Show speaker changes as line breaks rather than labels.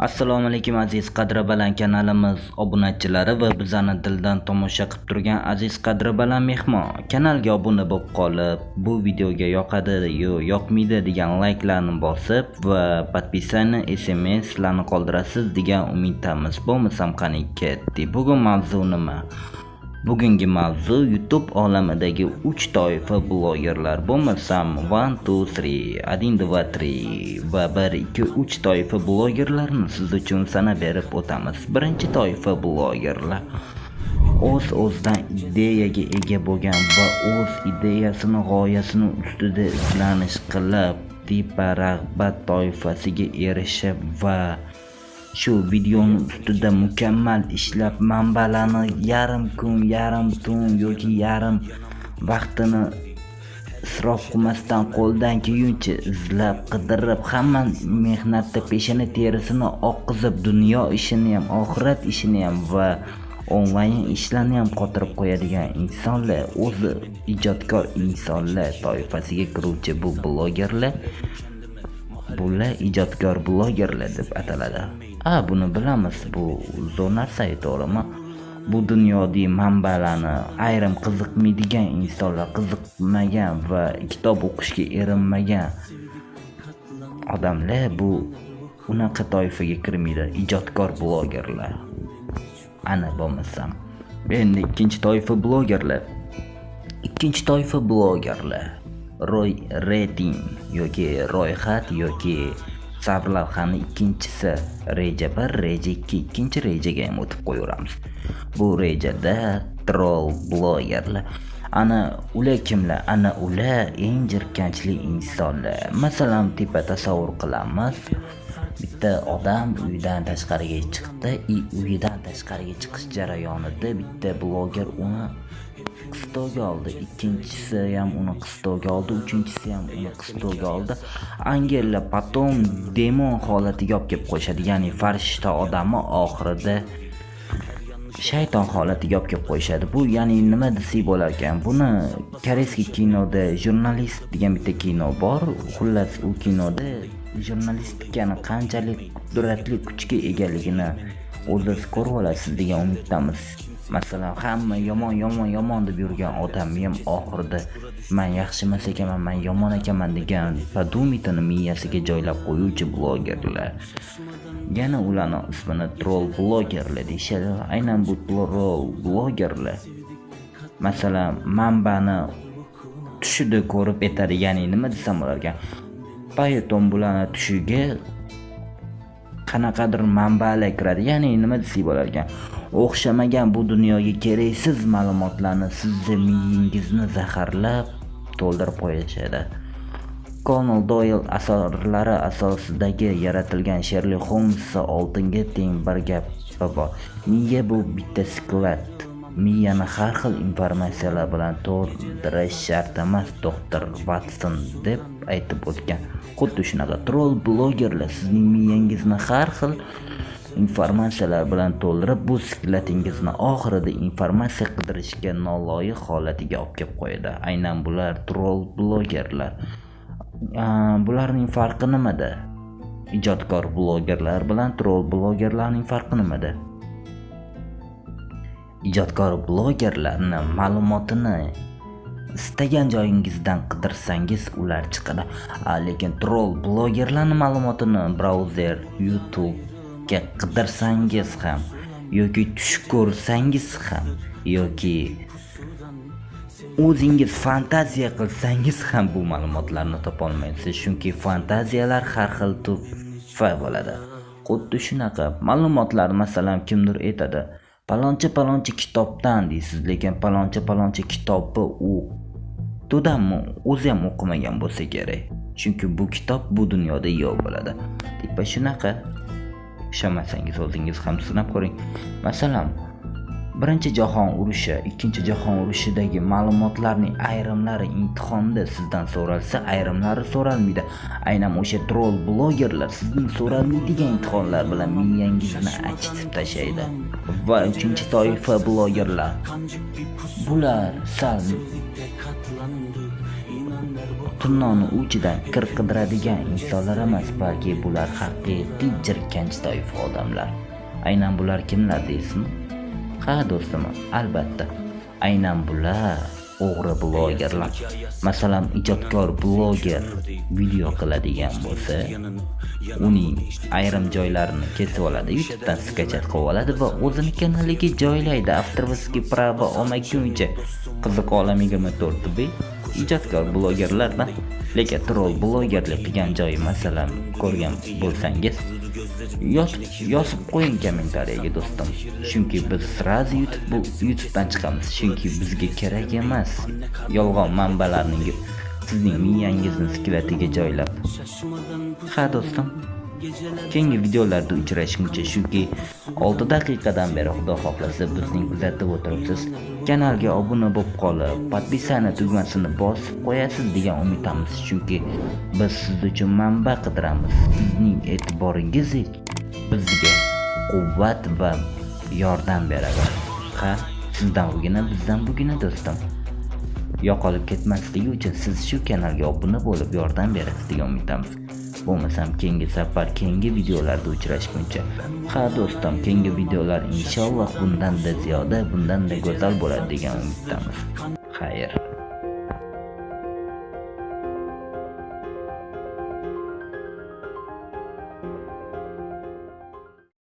assalomu alaykum aziz qadri baland kanalimiz obunachilari va bizani dildan tomosha qilib turgan aziz qadri baland mehmon. Kanalga obuna bo'lib qolib bu videoga yoqadi yo yoqmaydi degan layklarni bosib va подписание smslarni qoldirasiz degan umiddamiz bo'lmasam qani ketdik bugun mavzu nima? Bugungi mavzu youtube olamidagi 3 toifa blogerlar bo'lmasam 1 2 3 1 2 3 va 1 2 3 toifa blogerlarni siz uchun sanab berib o'tamiz. Birinchi toifa blogerlar. O'z o'zidan ideyaga ega bo'lgan va o'z ideyasini g'oyasini ustida izlanish qilib tipa rag'bat toifasiga erishib va shu videoni ustida mukammal ishlab manbalarni yarim kun yarim tun yoki yarim vaqtini isrof qilmasdan qo'ldan kelguncha izlab qidirib hamma mehnatda peshona terisini oqqizib dunyo ishini ham oxirat ishini ham va onlayn ishlarni ham qotirib qo'yadigan insonlar o'zi ijodkor insonlar toifasiga kiruvchi bu blogerlar bular ijodkor blogerlar deb ataladi. A buni bilamiz bu zo'r narsa bu dunyodagi manbalarni ayrim qiziqmaydigan insonlar qiziqmagan va kitob o'qishga erinmagan odamlar bu unaqa toifaga kirmaydi ijodkor blogerlar. Ana bo'lmasam. Endi ikkinchi toifa blogerlar. Ikkinchi toifa blogerlar. Roy reyting yoki ro'yxat yoki sarlavhani ikkinchisi reja bir reja ikki ikkinchi rejaga ham o'tib qo'yaveramiz. Bu rejada troll blogerlar. Ana ular kimlar? Ana ular eng jirkanchli insonlar. Masalan tepa tasavvur qilamiz. Bitta odam uyidan tashqariga chiqdi и uyidan tashqariga chiqish jarayonida bitta bloger uni qistovga oldi. Ikkinchisi ham uni qistovga oldi uchinchisi ham uni qistovga oldi. Angela потом demon holatiga olib kelib qo'yishadi ya'ni farishta odami oxirida shayton holatiga olib kelib qo'yishadi. Bu ya'ni nima desak bo'lar ekan buni koreyskiy kinoda jurnalist degan bitta kino bor. Xullas u kinoda jurnalistikani qanchalik qudratli kuchga egaligini o'zingiz ko'rib olasiz degan umiddamiz. Masalan hamma yomon yomon yomon deb yurgan odam ham oxirida man yaxshi emas ekanman man yomon ekanman degan podumitini miyasiga joylab qo'yuvchi blogerlar. Yana ularni ismini troll blogerlar deyishadi. Aynan bu troll blogerlar. Masalan manbani tushida ko'rib aytadi ya'ni nima desam bo'larkan payton bularni tushiga qanaqadir manbalar kiradi ya'ni nima desak bo'lar ekan o'xshamagan bu dunyoga keraksiz ma'lumotlarni sizni miyangizni zaharlab to'ldirib qo'yishadi konal doyl asarlari asosidagi yaratilgan sherli holmsda oltinga teng bir gap. Bor miya bu bitta sklad miyani har xil informatsiyalar bilan to'ldirish shart emas doktor vatson deb aytib o'tgan. Xuddi shunaqa troll blogerlar sizning miyangizni har xil informatsiyalar bilan to'ldirib bu sklatingizni oxirida informatsiya qidirishga noloyiq holatiga olib kelib qo'yadi. Aynan bular troll blogerlar. Bularning farqi nimada? Ijodkor blogerlar bilan troll blogerlarning farqi nimada? Ijodkor blogerlarni ma'lumotini istagan joyingizdan qidirsangiz ular chiqadi. Lekin troll blogerlarni ma'lumotini brauzer youtube youtube'ga qidirsangiz ham yoki tush ko'rsangiz ham yoki o'zingiz fantaziya qilsangiz ham bu ma'lumotlarni topolmaysiz. Chunki fantaziyalar har xil turfa bo'ladi. Xuddi shunaqa ma'lumotlar masalan kimdir aytadi palonchi palonchi kitobdan deysiz lekin palonchi palonchi kitobni u to'danmi o'zi ham o'qimagan bo'lsa kerak. Chunki bu kitob bu dunyoda yo'q bo'ladi. Tipa shunaqa ishonmasangiz o'zingiz ham sinab ko'ring. Masalan birinchi jahon urushi ikkinchi jahon urushidagi ma'lumotlarning ayrimlari imtihonda sizdan so'ralsa ayrimlari so'ralmaydi. Aynan o'sha troll blogerlar sizning so'ralmaydigan imtihonlar bilan miyangizni achitib tashlaydi. Va uchinchi toifa blogerlar. Bular sal tunnoni uchidan kir qidiradigan insonlar emas balki bular haqiqiy jirkanch toifa odamlar. Aynan bular kimlar deysizmi? Ha do'stim albatta. Aynan bular o'g'ri blogerlar. Masalan ijodkor bloger video qiladigan bo'lsa uning ayrim joylarini kesib oladi youtubedan skachat qilib oladi va o'zini kanaliga joylaydi. Avtorskiy pravo olmaguncha qiziq olamiga motortubi ijodkor blogerlardan lekin troll blogerlik qilgan joyi masalan ko'rgan bo'lsangiz yozib yozib qo'ying kommentariyaga do'stim. Chunki biz srazi youtube bu youtubedan chiqamiz. Chunki bizga kerak emas. Yolg'on manbalarning sizning miyangizni skeletiga joylab. Ha do'stim. Keyingi videolarda uchrashguncha chunki 6 daqiqadan beri xudo xohlasa bizning kuzatib o'tiribsiz. Kanalga obuna bo'lib qolib podpisani tugmasini bosib qo'yasiz degan umiddamiz chunki biz siz uchun manba qidiramiz. Sizning e'tiboringiz bizga quvvat va yordam beradi. Ha sizdan bugina bizdan bugina do'stim. Yo'qolib ketmasligi uchun siz shu kanalga obuna bo'lib yordam berasiz degan umiddamiz. Bo'lmasam keyingi safar keyingi videolarda uchrashguncha. Ha do'stim keyingi videolar inshaalloh bundanda ziyoda bundanda go'zal bo'ladi degan umiddamiz. Xayr.